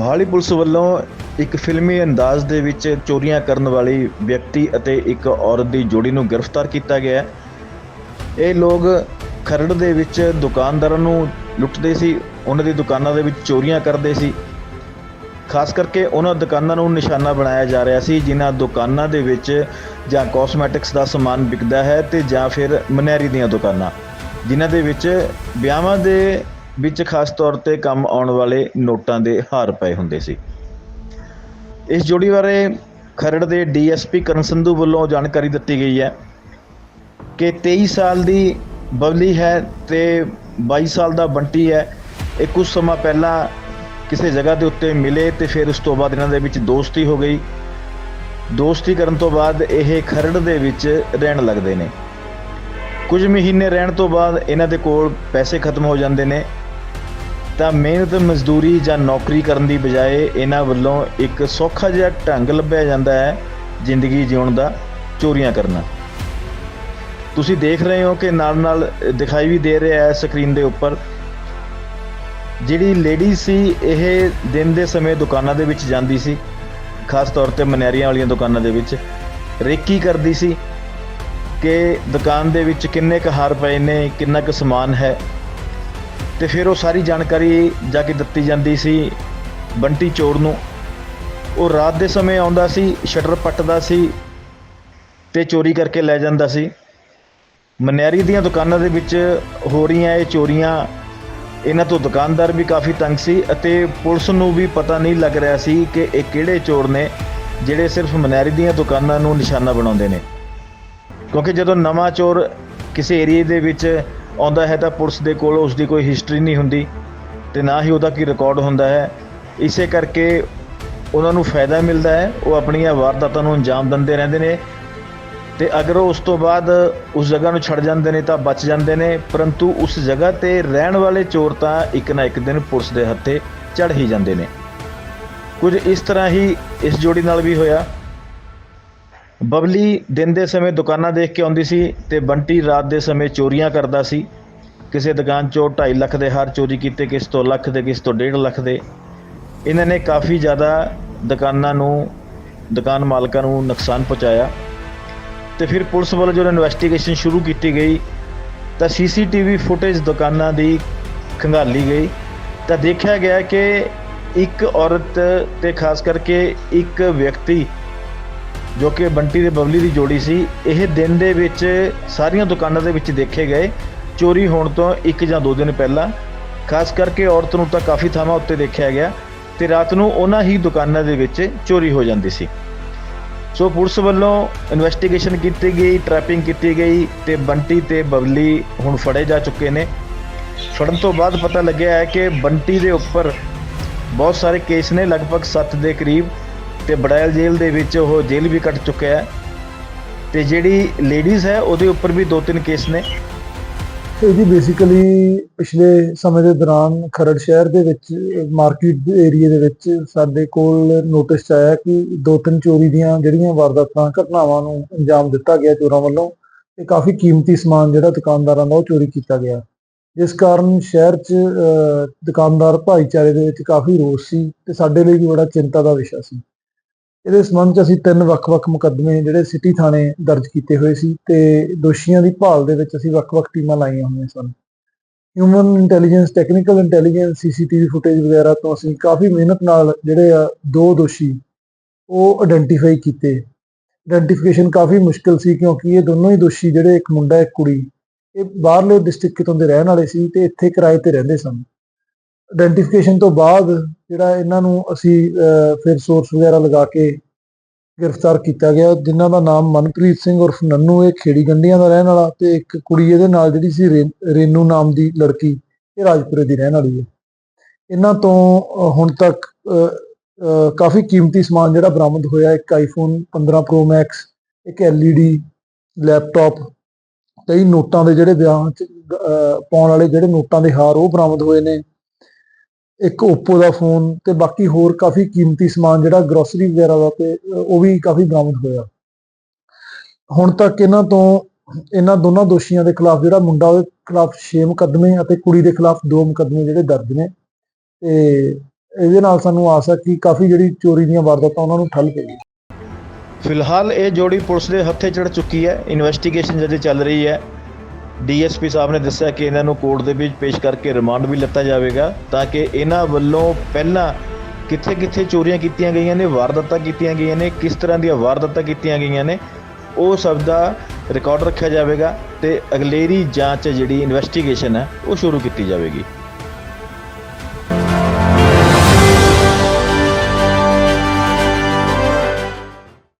Mohali police ਵੱਲੋਂ ਇੱਕ ਫਿਲਮੀ ਅੰਦਾਜ਼ ਦੇ ਵਿੱਚ ਚੋਰੀਆਂ ਕਰਨ ਵਾਲੀ ਵਿਅਕਤੀ ਅਤੇ ਇੱਕ ਔਰਤ ਦੀ ਜੋੜੀ ਨੂੰ ਗ੍ਰਿਫਤਾਰ ਕੀਤਾ ਗਿਆ ਹੈ। ਇਹ ਲੋਕ ਖਰੜ ਦੇ ਵਿੱਚ ਦੁਕਾਨਦਾਰਾਂ ਨੂੰ ਲੁੱਟਦੇ ਸੀ, ਉਹਨਾਂ ਦੀ ਦੁਕਾਨਾਂ ਦੇ ਵਿੱਚ ਚੋਰੀਆਂ ਕਰਦੇ ਸੀ। ਖਾਸ ਕਰਕੇ ਉਹਨਾਂ ਦੁਕਾਨਾਂ ਨੂੰ ਨਿਸ਼ਾਨਾ ਬਣਾਇਆ ਜਾ ਰਿਹਾ ਸੀ, ਜਿਨ੍ਹਾਂ ਦੁਕਾਨਾਂ ਦੇ ਵਿੱਚ ਜਾਂ ਕਾਸਮੈਟਿਕਸ ਦਾ ਸਮਾਨ ਵਿਕਦਾ ਹੈ ਤੇ ਜਾਂ ਫਿਰ ਮਨਿਆਰੀ ਦੀਆਂ ਦੁਕਾਨਾਂ, ਜਿਨ੍ਹਾਂ ਦੇ ਵਿੱਚ ਵਿਆਹਾਂ ਦੇ ਵਿੱਚ ਖਾਸ ਤੌਰ ਤੇ ਕੰਮ ਆਉਣ ਵਾਲੇ ਨੋਟਾਂ ਦੇ ਹਾਰ ਪਏ ਹੁੰਦੇ ਸੀ। ਇਸ ਜੋੜੀ ਬਾਰੇ ਖਰੜ ਦੇ ਡੀਐਸਪੀ ਕਰਨ ਸੰਧੂ ਵੱਲੋਂ ਜਾਣਕਾਰੀ ਦਿੱਤੀ ਗਈ ਹੈ ਕਿ 23 ਸਾਲ ਦੀ ਬਬਲੀ ਹੈ ਤੇ 22 ਸਾਲ ਦਾ ਬੰਟੀ ਹੈ। ਇਹ ਕੁਝ ਸਮਾਂ ਪਹਿਲਾਂ ਕਿਸੇ ਜਗ੍ਹਾ ਦੇ ਉੱਤੇ ਮਿਲੇ ਤੇ ਫਿਰ ਉਸ ਤੋਂ ਬਾਅਦ ਇਹਨਾਂ ਦੇ ਵਿੱਚ ਦੋਸਤੀ ਹੋ ਗਈ। ਦੋਸਤੀ ਕਰਨ ਤੋਂ ਬਾਅਦ ਇਹ ਖਰੜ ਦੇ ਵਿੱਚ ਰਹਿਣ ਲੱਗਦੇ ਨੇ। ਕੁਝ ਮਹੀਨੇ ਰਹਿਣ ਤੋਂ ਬਾਅਦ ਇਹਨਾਂ ਦੇ ਕੋਲ ਪੈਸੇ ਖਤਮ ਹੋ ਜਾਂਦੇ ਨੇ ਤਾਂ ਮਿਹਨਤ, ਮਜ਼ਦੂਰੀ ਜਾਂ ਨੌਕਰੀ ਕਰਨ ਦੀ ਬਜਾਏ ਇਹਨਾਂ ਵੱਲੋਂ ਇੱਕ ਸੌਖਾ ਜਿਹਾ ਢੰਗ ਲੱਭਿਆ ਜਾਂਦਾ ਹੈ ਜ਼ਿੰਦਗੀ ਜਿਉਣ ਦਾ ਚੋਰੀਆਂ ਕਰਨਾ। ਤੁਸੀਂ ਦੇਖ ਰਹੇ ਹੋ ਕਿ ਨਾਲ ਨਾਲ ਦਿਖਾਈ ਵੀ ਦੇ ਰਿਹਾ ਹੈ ਸਕਰੀਨ ਦੇ ਉੱਪਰ। ਜਿਹੜੀ ਲੇਡੀ ਸੀ, ਇਹ ਦਿਨ ਦੇ ਸਮੇਂ ਦੁਕਾਨਾਂ ਦੇ ਵਿੱਚ ਜਾਂਦੀ ਸੀ, ਖਾਸ ਤੌਰ ਤੇ ਮਨਿਆਰੀਆਂ ਵਾਲੀਆਂ ਦੁਕਾਨਾਂ ਦੇ ਵਿੱਚ। ਰੇਕੀ ਕਰਦੀ ਸੀ ਕਿ ਦੁਕਾਨ ਦੇ ਵਿੱਚ ਕਿੰਨੇ ਕੁ ਹਾਰ ਪਏ ਨੇ, ਕਿੰਨਾ ਕੁ ਸਮਾਨ ਹੈ। ਤੇ ਫਿਰ ਉਹ ਸਾਰੀ ਜਾਣਕਾਰੀ ਜਾ ਕੇ ਦਿੱਤੀ ਜਾਂਦੀ ਸੀ ਬੰਟੀ ਚੋਰ ਨੂੰ। ਉਹ ਰਾਤ ਦੇ ਸਮੇਂ ਆਉਂਦਾ ਸੀ, ਸ਼ਟਰ ਪੱਟਦਾ ਸੀ ਤੇ ਚੋਰੀ ਕਰਕੇ ਲੈ ਜਾਂਦਾ ਸੀ। ਮਨਿਆਰੀ ਦੀਆਂ ਦੁਕਾਨਾਂ ਦੇ ਵਿੱਚ ਹੋ ਰਹੀਆਂ ਇਹ ਚੋਰੀਆਂ ਇਹਨਾਂ ਤੋਂ ਦੁਕਾਨਦਾਰ ਵੀ ਕਾਫੀ ਤੰਗ ਸੀ ਅਤੇ ਪੁਲਿਸ ਨੂੰ ਵੀ ਪਤਾ ਨਹੀਂ ਲੱਗ ਰਿਹਾ ਸੀ ਕਿ ਇਹ ਕਿਹੜੇ ਚੋਰ ਨੇ ਜਿਹੜੇ ਸਿਰਫ ਮਨਿਆਰੀ ਦੀਆਂ ਦੁਕਾਨਾਂ ਨੂੰ ਨਿਸ਼ਾਨਾ ਬਣਾਉਂਦੇ ਨੇ। ਕਿਉਂਕਿ ਜਦੋਂ ਨਵਾਂ ਚੋਰ ਕਿਸੇ ਏਰੀਏ ਦੇ ਵਿੱਚ ਆਉਂਦਾ ਹੈ ਤਾਂ ਪੁਲਿਸ ਦੇ ਕੋਲ ਉਸ ਦੀ ਕੋਈ ਹਿਸਟਰੀ ਨਹੀਂ ਹੁੰਦੀ ਤੇ ਨਾ ਹੀ ਉਹਦਾ ਕੀ ਰਿਕਾਰਡ ਹੁੰਦਾ ਹੈ। ਇਸੇ ਕਰਕੇ ਉਹਨਾਂ ਨੂੰ ਫਾਇਦਾ ਮਿਲਦਾ ਹੈ, ਉਹ ਆਪਣੀਆਂ ਵਾਰਦਾਤਾਂ ਨੂੰ ਅੰਜਾਮ ਦਿੰਦੇ ਰਹਿੰਦੇ ਨੇ ਤੇ ਅਗਰ ਉਹ ਉਸ ਤੋਂ ਬਾਅਦ ਉਸ ਜਗ੍ਹਾ ਨੂੰ ਛੱਡ ਜਾਂਦੇ ਨੇ ਤਾਂ ਬਚ ਜਾਂਦੇ ਨੇ, ਪਰੰਤੂ ਉਸ ਜਗ੍ਹਾ ਤੇ ਰਹਿਣ ਵਾਲੇ ਚੋਰ ਤਾਂ ਇੱਕ ਨਾ ਇੱਕ ਦਿਨ ਪੁਲਿਸ ਦੇ ਹੱਥੇ ਚੜ ਹੀ ਜਾਂਦੇ ਨੇ। ਕੁਝ ਇਸ ਤਰ੍ਹਾਂ ਹੀ ਇਸ ਜੋੜੀ ਨਾਲ ਵੀ ਹੋਇਆ। ਬਬਲੀ ਦਿਨ ਦੇ ਸਮੇਂ ਦੁਕਾਨਾਂ ਦੇਖ ਕੇ ਆਉਂਦੀ ਸੀ ਤੇ ਬੰਟੀ ਰਾਤ ਦੇ ਸਮੇਂ ਚੋਰੀਆਂ ਕਰਦਾ ਸੀ। ਕਿਸੇ ਦੁਕਾਨ ਚੋਂ 2.5 ਲੱਖ ਦੇ ਹਾਰ ਚੋਰੀ ਕੀਤੇ, ਕਿਸ ਤੋਂ ਲੱਖ ਦੇ, ਕਿਸ ਤੋਂ 1.5 ਲੱਖ ਦੇ। ਇਹਨਾਂ ਨੇ ਕਾਫੀ ਜ਼ਿਆਦਾ ਦੁਕਾਨਾਂ ਨੂੰ, ਦੁਕਾਨ ਮਾਲਕਾਂ ਨੂੰ ਨੁਕਸਾਨ ਪਹੁੰਚਾਇਆ। ਤੇ ਫਿਰ ਪੁਲਿਸ ਵੱਲੋਂ ਜਦੋਂ ਇਨਵੈਸਟੀਗੇਸ਼ਨ ਸ਼ੁਰੂ ਕੀਤੀ ਗਈ, ਤਾਂ ਸੀਸੀਟੀਵੀ ਫੁਟੇਜ ਦੁਕਾਨਾਂ ਦੀ ਖੰਗਾਲੀ ਗਈ। ਤਾਂ ਦੇਖਿਆ ਗਿਆ ਕਿ ਇੱਕ ਔਰਤ ਤੇ ਖਾਸ ਕਰਕੇ ਇੱਕ ਵਿਅਕਤੀ ਜੋ ਕਿ ਬੰਟੀ ਦੇ ਬਬਲੀ ਦੀ ਜੋੜੀ ਸੀ, ਇਹ ਦਿਨ ਦੇ ਵਿੱਚ ਸਾਰੀਆਂ ਦੁਕਾਨਾਂ ਦੇ ਵਿੱਚ ਦੇਖੇ ਗਏ। ਚੋਰੀ ਹੋਣ ਤੋਂ ਇੱਕ ਜਾਂ ਦੋ ਦਿਨ ਪਹਿਲਾਂ। ਖਾਸ ਕਰਕੇ ਔਰਤ ਨੂੰ ਤਾਂ ਕਾਫੀ ਥਾਵਾਂ ਉੱਤੇ ਦੇਖਿਆ ਗਿਆ ਤੇ ਰਾਤ ਨੂੰ ਉਹਨਾਂ ਹੀ ਦੁਕਾਨਾਂ ਦੇ ਵਿੱਚ ਚੋਰੀ ਹੋ ਜਾਂਦੀ ਸੀ। ਸੋ ਪੁਲਿਸ ਵੱਲੋਂ ਇਨਵੈਸਟੀਗੇਸ਼ਨ ਕੀਤੀ ਗਈ, ਟ੍ਰੈਪਿੰਗ ਕੀਤੀ ਗਈ ਤੇ ਬੰਟੀ ਤੇ ਬਬਲੀ ਹੁਣ ਫੜੇ ਜਾ ਚੁੱਕੇ ਨੇ। ਫੜਨ ਤੋਂ ਬਾਅਦ ਪਤਾ ਲੱਗਿਆ ਹੈ ਕਿ ਬੰਟੀ ਦੇ ਉੱਪਰ ਬਹੁਤ ਸਾਰੇ ਕੇਸ ਨੇ, ਲਗਭਗ 7 ਦੇ ਕਰੀਬ। ਤੇ ਬੜਾਇਲ ਜੇਲ੍ਹ ਦੇ ਵਿੱਚ ਉਹ ਜੇਲ੍ਹ ਵੀ ਕੱਟ ਚੁੱਕਿਆ ਹੈ। ਤੇ ਜਿਹੜੀ ਲੇਡੀਜ਼ ਹੈ, ਉਹਦੇ ਉੱਪਰ ਵੀ ਦੋ ਤਿੰਨ ਕੇਸ ਨੇ ਇਹ ਬੇਸਿਕਲੀ ਪਿਛਲੇ ਸਮੇਂ ਦੇ ਦੌਰਾਨ ਖਰੜ ਸ਼ਹਿਰ ਦੇ ਵਿੱਚ ਮਾਰਕੀਟ ਏਰੀਆ ਦੇ ਵਿੱਚ ਸਾਡੇ ਕੋਲ ਨੋਟਿਸ ਆਇਆ ਕਿ ਦੋ ਤਿੰਨ ਚੋਰੀ ਦੀਆਂ ਜਿਹੜੀਆਂ ਵਾਰਦਾਤਾਂ, ਘਟਨਾਵਾਂ ਨੂੰ ਅੰਜਾਮ ਦਿੱਤਾ ਗਿਆ ਚੋਰਾਂ ਵੱਲੋਂ ਤੇ ਕਾਫੀ ਕੀਮਤੀ ਸਮਾਨ ਜਿਹੜਾ ਦੁਕਾਨਦਾਰਾਂ ਦਾ ਉਹ ਚੋਰੀ ਕੀਤਾ ਗਿਆ। ਜਿਸ ਕਾਰਨ ਸ਼ਹਿਰ 'ਚ ਦੁਕਾਨਦਾਰ ਭਾਈਚਾਰੇ ਦੇ ਵਿੱਚ ਕਾਫੀ ਰੋਸ ਸੀ ਤੇ ਸਾਡੇ ਲਈ ਵੀ ਬੜਾ ਚਿੰਤਾ ਦਾ ਵਿਸ਼ਾ ਸੀ। ਇਹਦੇ ਸੰਬੰਧ 'ਚ ਅਸੀਂ ਤਿੰਨ ਵੱਖ-ਵੱਖ ਮੁਕੱਦਮੇ ਜਿਹੜੇ ਸਿਟੀ ਥਾਣੇ ਦਰਜ ਕੀਤੇ ਹੋਏ ਸੀ ਤੇ ਦੋਸ਼ੀਆਂ ਦੀ ਭਾਲ ਦੇ ਵਿੱਚ ਅਸੀਂ ਵੱਖ-ਵੱਖ ਟੀਮਾਂ ਲਾਈਆਂ ਹੋਈਆਂ ਸਨ। Human intelligence technical intelligence CCTV footage ਵਗੈਰਾ ਤੋਂ ਅਸੀਂ ਕਾਫੀ ਮਿਹਨਤ ਨਾਲ ਜਿਹੜੇ ਆ ਦੋ ਦੋਸ਼ੀ ਉਹ ਆਇਡੈਂਟੀਫਾਈ ਕੀਤੇ। ਆਇਡੈਂਟੀਫਿਕੇਸ਼ਨ ਕਾਫੀ ਮੁਸ਼ਕਲ ਸੀ ਕਿਉਂਕਿ ਇਹ ਦੋਨੋਂ ਹੀ ਦੋਸ਼ੀ ਜਿਹੜੇ ਇੱਕ ਮੁੰਡਾ, ਇੱਕ ਕੁੜੀ, ਇਹ ਬਾਹਰਲੇ ਡਿਸਟ੍ਰਿਕਟ ਕਿਤੋਂ ਦੇ ਰਹਿਣ ਵਾਲੇ ਸੀ ਤੇ ਇੱਥੇ ਕਿਰਾਏ ਤੇ ਰਹਿੰਦੇ ਸਨ। ਆਇਡੈਂਟੀਫਿਕੇਸ਼ਨ ਤੋਂ ਬਾਅਦ ਜਿਹੜਾ ਇਹਨਾਂ ਨੂੰ ਅਸੀਂ ਫਿਰ ਸੋਰਸ ਵਗੈਰਾ ਲਗਾ ਕੇ ਗ੍ਰਿਫਤਾਰ ਕੀਤਾ ਗਿਆ, ਜਿਨ੍ਹਾਂ ਦਾ ਨਾਮ ਮਨਪ੍ਰੀਤ ਸਿੰਘ ਉਰਫ ਨੰਨੂ ਇਹ ਖੇੜੀ ਗੰਡੀਆਂ ਦਾ ਰਹਿਣ ਵਾਲਾ ਤੇ ਇੱਕ ਕੁੜੀ ਇਹਦੇ ਨਾਲ ਜਿਹੜੀ ਸੀ ਰੇ- ਰੇਨੂ ਨਾਮ ਦੀ ਲੜਕੀ, ਇਹ ਰਾਜਪੁਰੇ ਦੀ ਰਹਿਣ ਵਾਲੀ ਹੈ। ਇਹਨਾਂ ਤੋਂ ਹੁਣ ਤੱਕ ਕਾਫੀ ਕੀਮਤੀ ਸਮਾਨ ਜਿਹੜਾ ਬਰਾਮਦ ਹੋਇਆ, ਇੱਕ ਆਈਫੋਨ 15 Pro Max, ਇੱਕ LED ਲੈਪਟਾਪ ਕਈ ਨੋਟਾਂ ਦੇ ਜਿਹੜੇ ਵਿਆਹ ਚ ਪਾਉਣ ਵਾਲੇ ਜਿਹੜੇ ਨੋਟਾਂ ਦੇ ਹਾਰ ਉਹ ਬਰਾਮਦ ਹੋਏ ਨੇ। ਇੱਕ Oppo ਦਾ ਫੋਨ ਤੇ ਬਾਕੀ ਹੋਰ ਕਾਫੀ ਕੀਮਤੀ ਸਮਾਨ ਜਿਹੜਾ ਗਰੋਸਰੀ ਵਗੈਰਾ ਦਾ ਤੇ ਉਹ ਵੀ ਕਾਫੀ ਬਰਾਮਦ ਹੋਇਆ। ਹੁਣ ਤੱਕ ਇਹਨਾਂ ਤੋਂ, ਇਹਨਾਂ ਦੋਨਾਂ ਦੋਸ਼ੀਆਂ ਦੇ ਖਿਲਾਫ ਜਿਹੜਾ ਮੁੰਡਾ ਉਹਦੇ ਖਿਲਾਫ 6 ਮੁਕੱਦਮੇ ਅਤੇ ਕੁੜੀ ਦੇ ਖਿਲਾਫ 2 ਮੁਕੱਦਮੇ ਜਿਹੜੇ ਦਰਜ ਨੇ, ਤੇ ਇਹਦੇ ਨਾਲ ਸਾਨੂੰ ਆਸ ਹੈ ਕਿ ਕਾਫੀ ਜਿਹੜੀ ਚੋਰੀ ਦੀਆਂ ਵਾਰਦਾਤਾਂ ਉਹਨਾਂ ਨੂੰ ਠੱਲ ਪਏਗੀ ਫਿਲਹਾਲ ਇਹ ਜੋੜੀ ਪੁਲਿਸ ਦੇ ਹੱਥੇ ਚੜ ਚੁੱਕੀ ਹੈ ਇਨਵੈਸਟੀਗੇਸ਼ਨ ਜਿਹਦੇ ਚੱਲ ਰਹੀ ਹੈ। ਡੀਐਸਪੀ ਸਾਹਿਬ ਨੇ ਦੱਸਿਆ ਕਿ ਇਹਨਾਂ ਨੂੰ ਕੋਰਟ ਦੇ ਵਿੱਚ ਪੇਸ਼ ਕਰਕੇ ਰਿਮਾਂਡ ਵੀ ਲਿੱਤਾ ਜਾਵੇਗਾ ਤਾਂ ਕਿ ਇਹਨਾਂ ਵੱਲੋਂ ਪਹਿਲਾਂ ਕਿੱਥੇ ਕਿੱਥੇ ਚੋਰੀਆਂ ਕੀਤੀਆਂ ਗਈਆਂ ਨੇ, ਵਾਰਦਾਤਾਂ ਕੀਤੀਆਂ ਗਈਆਂ ਨੇ, ਕਿਸ ਤਰ੍ਹਾਂ ਦੀਆਂ ਵਾਰਦਾਤਾਂ ਕੀਤੀਆਂ ਗਈਆਂ ਨੇ, ਉਹ ਸਭ ਦਾ ਰਿਕਾਰਡ ਰੱਖਿਆ ਜਾਵੇਗਾ ਤੇ ਅਗਲੇਰੀ ਜਾਂਚ ਜਿਹੜੀ ਇਨਵੈਸਟੀਗੇਸ਼ਨ ਹੈ, ਉਹ ਸ਼ੁਰੂ ਕੀਤੀ ਜਾਵੇਗੀ।